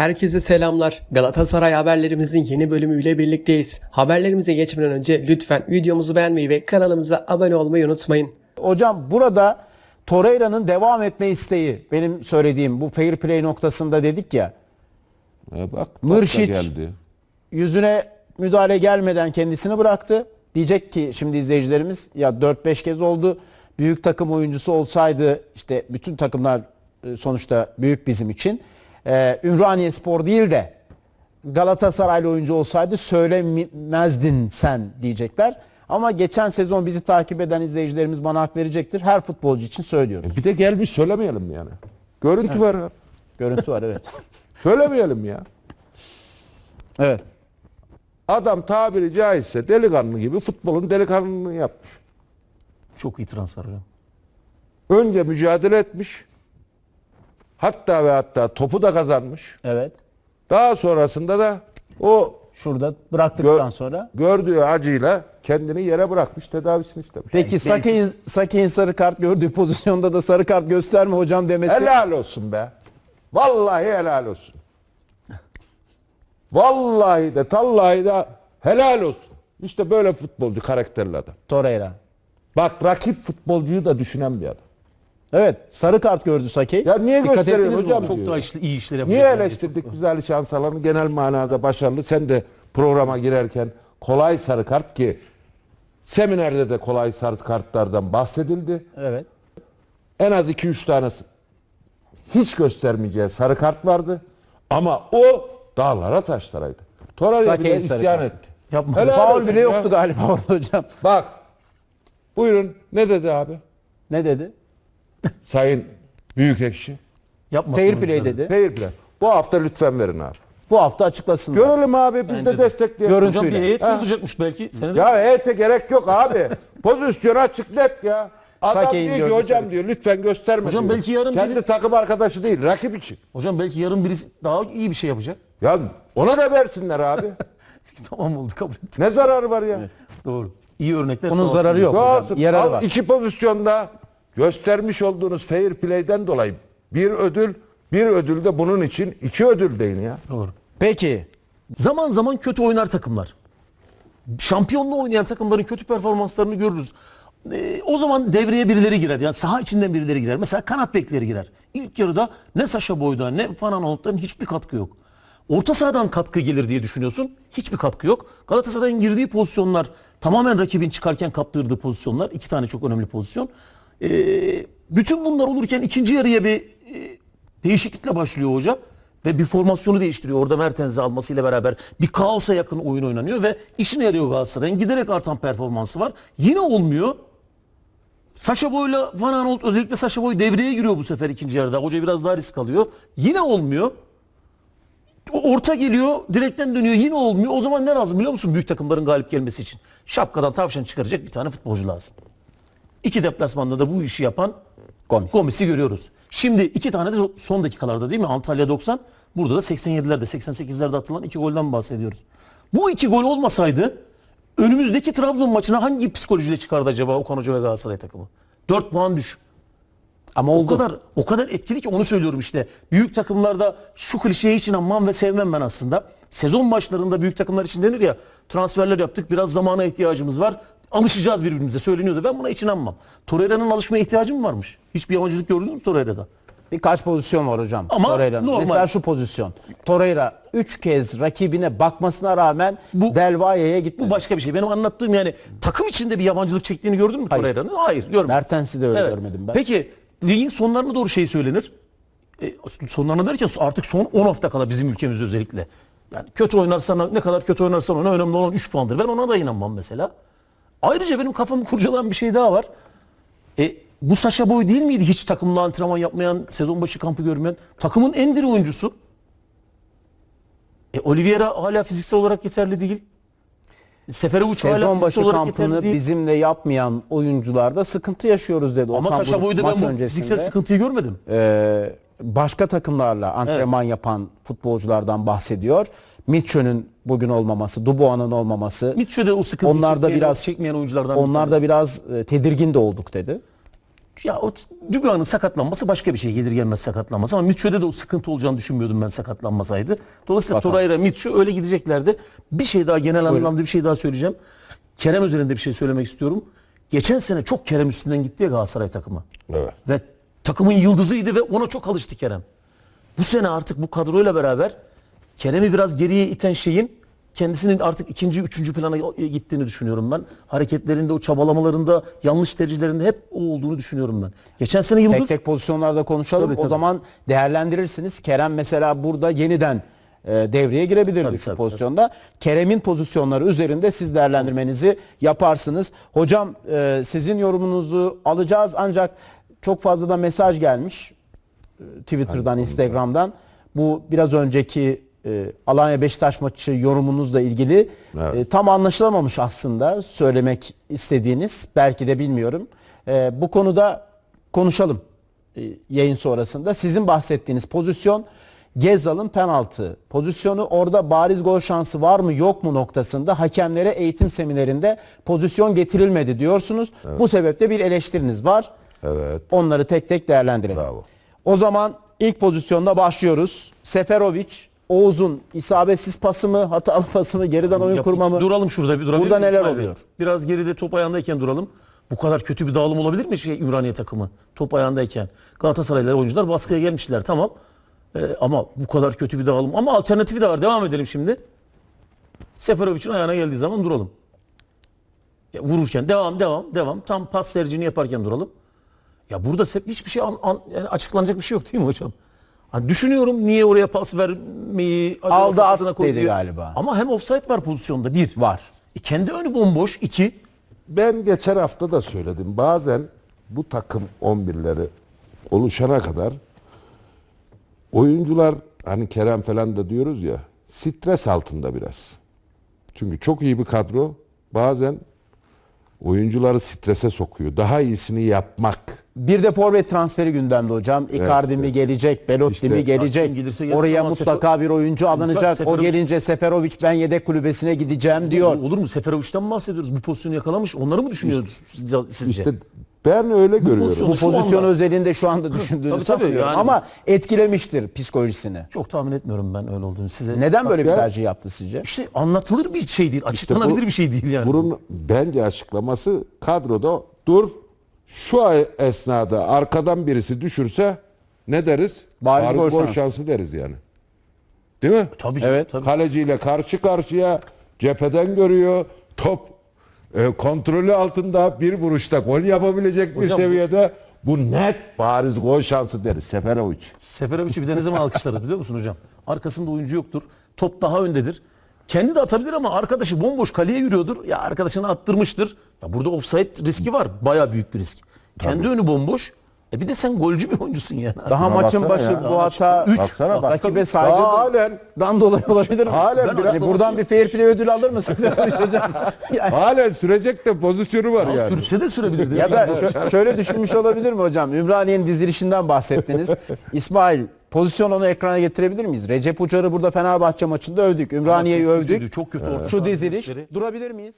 Herkese selamlar. Galatasaray haberlerimizin yeni bölümüyle birlikteyiz. Haberlerimize geçmeden önce lütfen videomuzu beğenmeyi ve kanalımıza abone olmayı unutmayın. Hocam burada Torreira'nın devam etme isteği benim söylediğim bu fair play noktasında dedik ya E bak, Mırşiç. geldi. yüzüne müdahale gelmeden kendisini bıraktı. Diyecek ki şimdi izleyicilerimiz ya 4-5 kez oldu. Büyük takım oyuncusu olsaydı işte bütün takımlar e, sonuçta büyük bizim için. Ee, Ümraniye Spor değil de Galatasaraylı oyuncu olsaydı söylemezdin sen diyecekler. Ama geçen sezon bizi takip eden izleyicilerimiz bana hak verecektir. Her futbolcu için söylüyoruz. E bir de gelmiş söylemeyelim mi yani. Görüntü var ya. Görüntü var evet. Söylemeyelim ya. Evet. Adam tabiri caizse delikanlı gibi futbolun delikanlılığını yapmış. Çok iyi transfer hocam. Önce mücadele etmiş. Hatta ve hatta topu da kazanmış. Evet. Daha sonrasında da o Şurada bıraktıktan gö- sonra. gördüğü acıyla kendini yere bırakmış, tedavisini istemiş. Peki Saki'nin Saki'nin sarı kart gördüğü pozisyonda da sarı kart gösterme hocam demesi. Helal olsun be. Vallahi helal olsun. Vallahi de tallahi de helal olsun. İşte böyle futbolcu karakterli adam. Torreira. Bak rakip futbolcuyu da düşünen bir adam. Evet sarı kart gördü Saki. Ya niye Dikkat ettiniz mi hocam? ona? Çok diyor. daha işli, iyi işler yapacak. Niye bence. eleştirdik biz Ali Şansalan'ı genel manada başarılı. Sen de programa girerken kolay sarı kart ki seminerde de kolay sarı kartlardan bahsedildi. Evet. En az 2-3 tanesi hiç göstermeyeceği sarı kart vardı. Ama o dağlara taşlaraydı. Torreira Sake'ye bile sarı isyan kart. etti. Yapma. Helal Faul olsun bile ya. yoktu galiba orada hocam. Bak buyurun ne dedi abi? Ne dedi? Sayın Büyük Ekşi. Yapmasın Fair play dedi. Fair play. Bu hafta lütfen verin abi. Bu hafta açıklasınlar. Görelim abi biz de destekleyelim. Görüntü- Hocam bir heyet Ha. kurulacakmış belki. Senede. Ya heyete gerek yok abi. Pozisyon açık net ya. Adam Sake'yi diyor ki gördü hocam sarı. diyor lütfen gösterme Hocam diyor. belki yarın Kendi biri- takım arkadaşı değil rakip için. Hocam belki yarın birisi daha iyi bir şey yapacak. Ya ona da versinler abi. tamam oldu kabul ettim. ne zararı var ya? Doğru. İyi örnekler. Bunun sağ olsun. zararı yok. Sağ hocam. olsun. Yararı Al var. iki pozisyonda göstermiş olduğunuz fair play'den dolayı bir ödül, bir ödül de bunun için iki ödül deyin ya. Doğru. Peki. Zaman zaman kötü oynar takımlar. Şampiyonluğu oynayan takımların kötü performanslarını görürüz. Ee, o zaman devreye birileri girer. Yani saha içinden birileri girer. Mesela kanat bekleri girer. İlk yarıda ne Saşa Boy'dan ne Van Aanholt'tan hiçbir katkı yok. Orta sahadan katkı gelir diye düşünüyorsun. Hiçbir katkı yok. Galatasaray'ın girdiği pozisyonlar tamamen rakibin çıkarken kaptırdığı pozisyonlar. iki tane çok önemli pozisyon. Ee, bütün bunlar olurken ikinci yarıya bir e, değişiklikle başlıyor hoca. Ve bir formasyonu değiştiriyor. Orada Mertens'i almasıyla beraber bir kaosa yakın oyun oynanıyor ve işine yarıyor Galatasaray'ın. Giderek artan performansı var. Yine olmuyor. Saşa Boy'la Van Aanholt özellikle Saşa Boy devreye giriyor bu sefer ikinci yarıda. Hoca biraz daha risk alıyor. Yine olmuyor. Orta geliyor, direkten dönüyor yine olmuyor. O zaman ne lazım biliyor musun büyük takımların galip gelmesi için? Şapkadan tavşan çıkaracak bir tane futbolcu lazım. İki deplasmanda da bu işi yapan Gomis. Gomis'i görüyoruz. Şimdi iki tane de son dakikalarda değil mi? Antalya 90, burada da 87'lerde, 88'lerde atılan iki golden bahsediyoruz. Bu iki gol olmasaydı önümüzdeki Trabzon maçına hangi psikolojiyle çıkardı acaba Okan Hoca ve Galatasaray takımı? 4 puan düş. Ama O oldu. kadar o kadar etkili ki onu söylüyorum işte. Büyük takımlarda şu klişeye hiç inanmam ve sevmem ben aslında. Sezon başlarında büyük takımlar için denir ya transferler yaptık biraz zamana ihtiyacımız var. Alışacağız birbirimize söyleniyordu. Ben buna hiç inanmam. Torreira'nın alışmaya ihtiyacı mı varmış? Hiçbir yabancılık gördünüz mü Torreira'da? Birkaç pozisyon var hocam. Ama Torreira'nın. normal. Mesela şu pozisyon. Torreira 3 kez rakibine bakmasına rağmen Bu- Del Valle'ye gitmedi. Bu başka bir şey. Benim anlattığım yani takım içinde bir yabancılık çektiğini gördün mü. Torreira'nın? Hayır görmedim. Mertens'i de öyle Evet. görmedim ben. Peki ligin sonlarına doğru şey söylenir. E, sonlarına derken artık son 10 hafta kala bizim ülkemizde özellikle. Yani kötü oynarsan ne kadar kötü oynarsan oyna önemli olan 3 puandır. Ben ona da inanmam mesela. Ayrıca benim kafamı kurcalayan bir şey daha var. E, bu Saşa Boy değil miydi hiç takımla antrenman yapmayan, sezon başı kampı görmeyen, takımın en diri oyuncusu? E, Oliveira hala fiziksel olarak yeterli değil. Seferovic hala Sezon başı kampını bizimle yapmayan oyuncularda sıkıntı yaşıyoruz dedi. Ama Okan Saşa Boy'da ben bu öncesinde. fiziksel sıkıntıyı görmedim. Ee, başka takımlarla antrenman yapan futbolculardan bahsediyor. Mitchell'ün bugün olmaması, Dubois'ın olmaması. Mitchell'de o sıkıntıyı Onlar da biraz çekmeyen oyunculardan Onlar da biraz e, tedirgin de olduk dedi. ya o Dugan'ın sakatlanması başka bir şey gelir gelmez sakatlanması ama Mitchell'de de o sıkıntı olacağını düşünmüyordum ben sakatlanmasaydı. Dolayısıyla Bakalım. Torreira, Mitchell öyle gideceklerdi. Bir şey daha genel anlamda bir şey daha söyleyeceğim. Kerem üzerinde bir şey söylemek istiyorum. Geçen sene çok Kerem üstünden gitti ya Galatasaray takımı. Evet. Ve takımın yıldızıydı ve ona çok alıştı Kerem. Bu sene artık bu kadroyla beraber Kerem'i biraz geriye iten şeyin kendisinin artık ikinci, üçüncü plana gittiğini düşünüyorum ben. Hareketlerinde, o çabalamalarında, yanlış tercihlerinde hep o olduğunu düşünüyorum ben. Geçen sene Yıldız... Tek tek pozisyonlarda konuşalım. Tabii, O tabii. zaman değerlendirirsiniz. Kerem mesela burada yeniden e, devreye girebilirdi Tabii, şu tabii, pozisyonda. Kerem'in pozisyonları üzerinde siz değerlendirmenizi yaparsınız. Hocam e, sizin yorumunuzu alacağız ancak çok fazla da mesaj gelmiş. E, Twitter'dan, Instagram'dan. Bu biraz önceki e, Alanya Beşiktaş maçı yorumunuzla ilgili Evet. e, tam anlaşılamamış aslında söylemek istediğiniz. Belki de bilmiyorum. E, bu konuda konuşalım e, yayın sonrasında. Sizin bahsettiğiniz pozisyon Gezal'ın penaltı pozisyonu. Orada bariz gol şansı var mı yok mu noktasında hakemlere eğitim seminerinde pozisyon getirilmedi diyorsunuz. Bu sebeple bir eleştiriniz var. Evet. Onları tek tek değerlendirelim. Bravo. O zaman ilk pozisyonda başlıyoruz. Seferovic, Oğuz'un isabetsiz pası mı, hatalı pası mı, geriden oyun Yap- kurma mı? Duralım şurada bir duralım. Burada neler oluyor? Biraz geride top ayağındayken duralım. Bu kadar kötü bir dağılım olabilir mi şey Ümraniye takımı? Top ayağındayken. Galatasaraylı oyuncular baskıya gelmişler tamam. Ee, ama bu kadar kötü bir dağılım. Ama alternatifi de var. Devam edelim şimdi. Seferovic'in ayağına geldiği zaman duralım. Ya vururken devam devam devam. Tam pas tercihini yaparken duralım. Ya burada hiçbir şey an- an- yani açıklanacak bir şey yok değil mi hocam? Hani düşünüyorum niye oraya pas vermeyi Aldı, kafasına at koydu dedi galiba. Ama hem offside var pozisyonda bir. Var. E, kendi önü bomboş iki. Ben geçen hafta da söyledim. Bazen bu takım 11'leri oluşana kadar oyuncular hani Kerem falan da diyoruz ya stres altında biraz. Çünkü çok iyi bir kadro bazen oyuncuları strese sokuyor. Daha iyisini yapmak. Bir de forvet transferi gündemde hocam. Icardi mi gelecek, Belotti İşte mi gelecek? kim gelirse gelsin Oraya ama mutlaka bir oyuncu alınacak. O Seferovic- gelince Seferovic ben yedek kulübesine gideceğim diyor. Olur mu? Seferovic'ten mi bahsediyoruz? Bu pozisyonu yakalamış. Onları mı düşünüyorsunuz sizce? İşte ben öyle görüyorum. Bu Şu pozisyon anda- özelinde şu anda düşündüğünü Tabii, tabii, sanmıyorum. yani- Ama etkilemiştir psikolojisini. Çok tahmin etmiyorum ben öyle olduğunu size. Neden böyle bir ya- tercih yaptı sizce? İşte anlatılır bir şey değil. Açıklanabilir bir şey değil yani. Bunun bence açıklaması kadroda dur şu ay- esnada arkadan birisi düşürse ne deriz? Bariz gol gol şansı. şansı deriz yani. Değil mi? Tabii canım, Evet. tabii. Kaleciyle karşı karşıya cepheden görüyor. Top e, kontrolü altında bir vuruşta gol yapabilecek bir Hocam bu- seviyede. Bu net bariz gol şansı deriz. Seferovic. Seferovic'i bir de ne zaman alkışlarız biliyor musun hocam? Arkasında oyuncu yoktur. Top daha öndedir. Kendi de atabilir ama arkadaşı bomboş kaleye yürüyordur. Ya arkadaşını attırmıştır. Ya burada offside riski var. Baya büyük bir risk. Kendi önü bomboş. E bir de sen golcü bir oyuncusun yani. Daha Şuna maçın baksana başı ya. bu hata Üç. Baksana bak. rakibe Daha saygıdan halen dolayı olabilir mi? Halen Ben biraz- hani buradan bir fair play ödülü alır mısın hocam? Yani- halen sürecek de pozisyonu var yani. Sürse de sürebilirdi. Ya da şö- şöyle düşünmüş olabilir mi hocam? Ümraniye'nin dizilişinden bahsettiniz. İsmail pozisyon onu ekrana getirebilir miyiz? Recep Uçar'ı burada Fenerbahçe maçında övdük. Ümraniye'yi övdük. Çok kötü orta Şu saha diziliş. Durabilir miyiz?